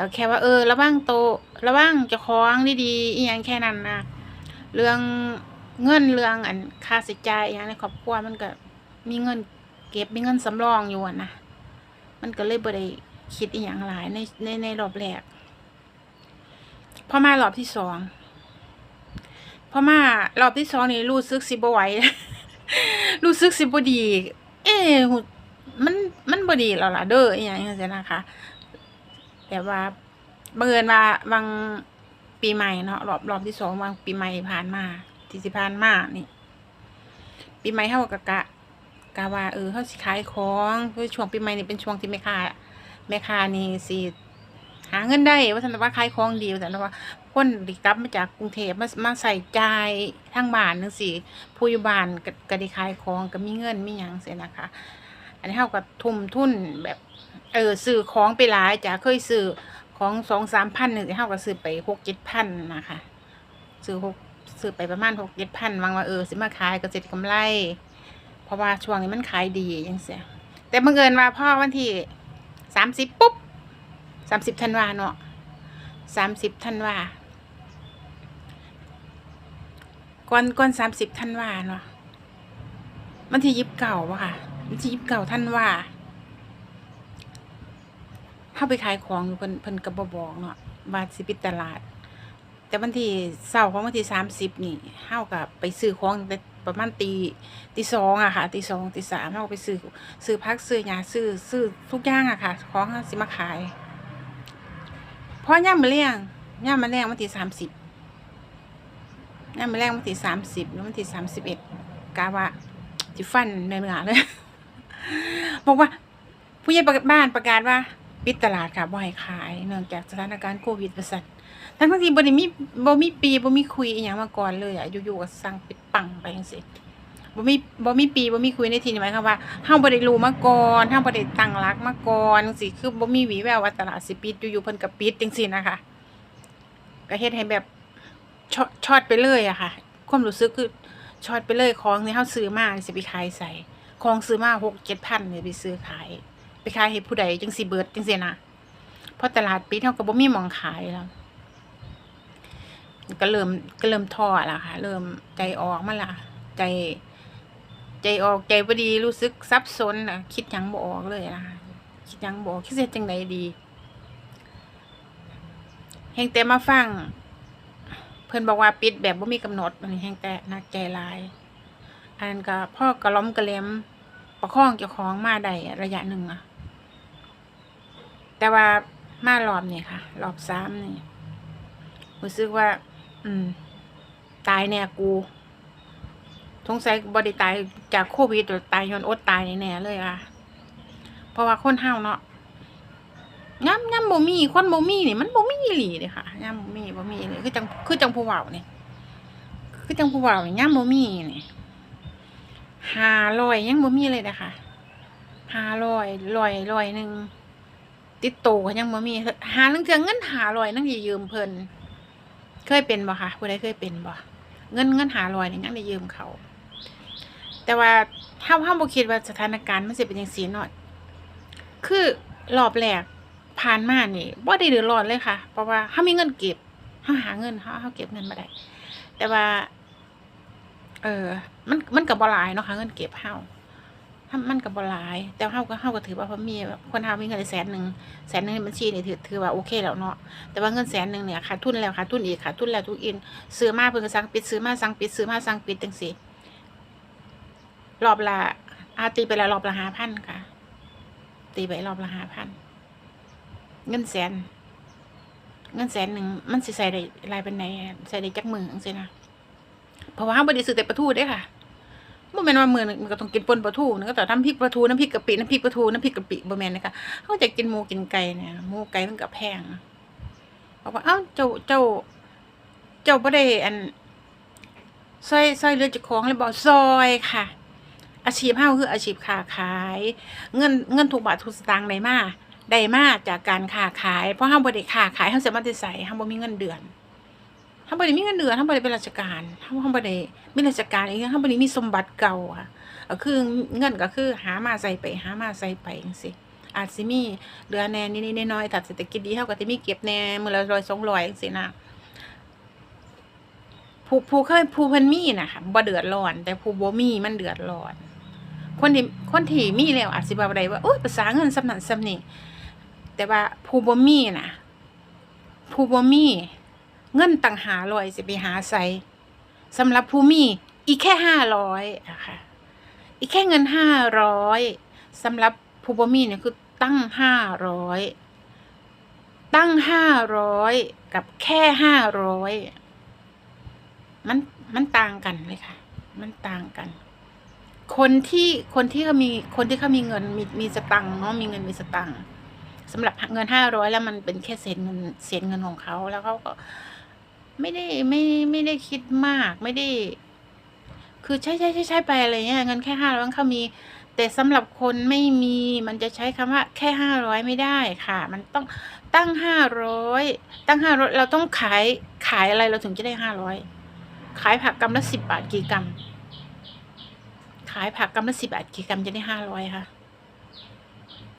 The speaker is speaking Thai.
แต่แค่ว่า เออ ระวังโตระวังจะคล้องดีๆอีหยังแค่นั้นนะเรื่องเงินเรื่องอันค่าใช้จ่ายอย่างในครอบครัวมันก็มีเงินเก็บมีเงินสำรองอยู่นะมันก็เลยบ่ได้คิดอีหยังหลายในในในรอบแรกพอมารอบที่สองพอมารอบที่สองนี่รู้สึกสิบไหวรู้สึกสิบดี เอ๊มันมันบ่ดีแล้วล่ะเด้ออีหยังจังซี่นะคะ แต่ว่าบังเอิญว่าบางปีใหม่เนาะรอบรอบที่สองบางปีใหม่ผ่านมาที่สิผ่านมานี่ ปีใหม่เฮาก็กะกะว่าเออเฮาสิขายของคือช่วงปีใหม่นี่เป็นช่วงที่แม่ค้าแม่ค้านี่สิหาเงินได้ว่าซั่นว่าขายของดีว่าซั่นว่าคนที่กลับมาจากกรุงเทพมามาใส่ใจ่ายทางบ้านจังซี่ผู้อยู่บ้านก็ได้ขายของก็มีเงินมีหยังซี่นะคะ อันนี้เฮาก็ทุ่มทุนแบบ เออซื้อของไปหลายจ้ะเคยซื้อของสองสามพันหนึ่งเฮาก็ซื้อไปหกเจ็ดพันนะคะซื้อหกซื้อไปประมาณหกเจ็ดพันวางว่าเออสิมาขายก็เสร็จกำไร เพราะว่าช่วงนี้มันขายดียังเสียแต่บังเอิญว่าพ่อวันที่สามสิบปุ๊บสามสิบธันวาเนาะสามสิบธันวาก่อนก่อนสามสิบธันวาเนาะวันที่ยิบเก่าวะค่ะวันที่ยิบเก่าธันวา เข้าไปขายของอยู่เพิ่นเพิ่นก็บ่บอกเนาะว่าสิปิดตลาด แต่วันที่เช้าของวันที่สามสิบนี่เฮาก็ไปซื้อของแต่ประมาณตีตีสองอะค่ะตีสองตีสามเฮาไปซื้อซื้อพักซื้อหญ้าซื้อซื้อทุกอย่างอะค่ะ ของเฮาสิมาขายเพราะย่ามมื้อแลงย่ามมื้อแลงวันที่สามสิบย่ามมื้อแลงวันที่สามสิบแล้ววันที่สามสิบเอ็ดกะว่าสิฟันเนื้อเลยบอกว่าผู้ใหญ่บ้านประกาศว่า ปิดตลาดค่ะบ่ให้ขาย เนื่องจากสถานการณ์โควิดว่าซั่นทั้งๆที่บ่ได้มีบ่มีปีบ่มีคุยอีหยังมาก่อนเลยอะอยู่ๆก็สั่งปิดปังไปจังซี่บ่มีบ่มีปีบ่มีคุยในทีนี้หมายความว่าเฮาบ่ได้รู้มาก่อนเฮาบ่ได้ตั้งหลักมาก่อนจังซี่คือบ่มีหวีแววว่าตลาดสิปิดอยู่ๆเพิ่นก็ปิดจังซี่นะคะก็เฮ็ดให้แบบช็อตช็อตไปเลยอะค่ะ ความรู้สึกคือช็อตไปเลยของที่เฮาซื้อมาสิไปขายใส่ของซื้อมา6-7,000เนี่ยไปซื้อขาย ไปขายให้ผู้ใดจังสิเบิดจังสินะเพราะตลาดปิดเท่ากับบ่มีมองขายแล้วก็เริ่มก็เริ่มท้อละค่ะ เริ่มใจออกมาละใจ ใจออกใจบ่ดีรู้สึกซับซ้อนน่ะคิดยังบ่ออกเลยนะคะคิดยังบ่ออกคิดเฮ็ดจังไดดีแฮงแต่มาฟัง เพิ่อนบอกว่าปิดแบบบ่มีกำหนดอันนี้แฮงแต่นักใจลาย อันก็พ่อกระล้อมกระเหลมประคองเจ้าของมาได้ระยะหนึ่งอะ แต่ว่ามารอบนี่ค่ะ รอบสามนี่รู้สึกว่า อืม ตายแน่กูสงสัยบไดิตายจากโควิดหรือตายย้อนอดตายแน่เลยค่ะ เพราะว่าคนเฮาเนาะย่ำย่ำบ่มีคนบ่มีนี่มันบ่มีหลีเลยค่ะย่ำบ่มีบ่มีเลยคือจังคือจังผู้เว้านี่ยคือจังผู้เว้านี่ย่ำบ่มีนี่ห้าร้อยยังบ่มีเลยนะคะห้าร้อยร้อยร้อยหนึ่ง ติดโตก็ยังบ่มี หาเรื่องเทือเงินหาร้อยนั่งยืมเพิ่นเคยเป็นบ่คะผู้ใดเคยเป็นบ่เงินเงินหาร้อยนี่ยังได้ยืมเขา แต่ว่าเฮาเฮาบ่คิดว่าสถานการณ์มันสิเป็นจังซี่เนาะคือรอบแรกผ่านมานี่บ่ได้เดือดร้อนเลยค่ะ เพราะว่าเฮามีเงินเก็บเฮาหาเงินเฮาเฮาเก็บเงินมาได้ แต่ว่า เออ มันมันกับบหลายเนาะค่ะเงินเก็บเฮา มันกับบหลาย แต่เฮาก็เฮาก็ถือว่าพอมีคนเฮามีเงินแสนหนึ่งแสนหนึ่งในบัญชีนี่ถือถือว่าโอเคแล้วเนาะแต่ว่าเงินแสนหนึ่งเนี่ยขาดทุนแล้วขาดทุนอีกขาดทุนแล้วทุกอินซื้อมาเพิ่นก็สั่งปิดซื้อมาสั่งปิดซื้อมาสั่งปิดจังซี่รอบละอาตีไปละรอบละห้าพันค่ะ ตีไปรอบละห้าพันเงินแสน เงินแสนหนึ่งมันสิใส่ได้รายเป็นไหนใส่ได้จักมือจังซี่นะเพราะว่าเราบ่ได้ซื้อแต่ปลาทูเด้ค่ะ บ่แม่นว่ามื้อนึงมันก็ต้องกินป่นปลาทูนึงก็ต้องทำพริกปลาทูน้ำพริกกะปิน้ำพริกปลาทูน้ำพริกกะปิบ่แม่นนะคะเฮาจะกินหมูกินไก่เนี่ยหมูไก่มันก็แพงบอกว่าเอ้าเจ้าเจ้า เจ้าบ่ได้อันซอยซอยเหลือจ้าของเลยบ่ซอยค่ะ อาชีพเฮาคืออาชีพค้าขาย เงินเงินทุกบาททุกสตางค์ได้มาได้มาจากการค้าขายเพราะเฮาบ่ได้ค้าขายเฮาสิมาแต่ไสเฮาบ่มีเงินเดือน ทำบริมีเงินเดือนทำบริเป็นราชการทำทำบริมีราชการอีกทำบริมีสมบัติเก่าค่ะก็คือเงินก็คือหามาใส่ไปหามาใส่ไปจังซี่อาจสิมีเหลือแน่นิดๆน้อยๆถ้าเศรษฐกิจดีเฮาก็สิมีเก็บแน่มื้อละ100 200จังซี่นะผู้ผู้เคยผู้เพิ่นมีน่ะค่ะบ่เดือดร้อน แต่ผู้บ่มีมันเดือดร้อน คนที่คนที่มีแล้วอาจสิว่าได้ว่าโอ๊ยภาษาเงินสำนันสำนี้แต่ว่าผู้บ่มีน่ะผู้บ่มี เงินตั้ง500สิไปหาไสสำหรับผู้มีอีกแค่500อยนะคะอีกแค่เงิน500สำหรับผู้บ่มีเนี่ยคือตั้ง500ตั้ง500กับแค่500มันมันต่างกันเลยค่ะ มันต่างกัน คนที่คนที่เขามีคนที่เขามีเงินมีมีสตังค์เนาะมีเงินมีสตังค์สำหรับเงินห้าร้อยแล้วมันเป็นแค่เศษเงินเศษเงินของเขาแล้วเขาก็ ไม่ได้ไม่ไม่ได้คิดมากไม่ได้ คือใช้ใช้ใช้ใช้ไปอะไรเงี้ยเงินแค่ห้าร้อยเขามี แต่สำหรับคนไม่มีมันจะใช้คำว่าแค่ห้าร้อยไม่ได้ค่ะ มันต้องตั้งห้าร้อยตั้งห้าร้อยเราต้องขายขายอะไรเราถึงจะได้ห้าร้อยขายผักกำละสิบบาทกี่กรัมขายผักกำละสิบบาทกี่กรัมจะได้ห้าร้อยค่ะ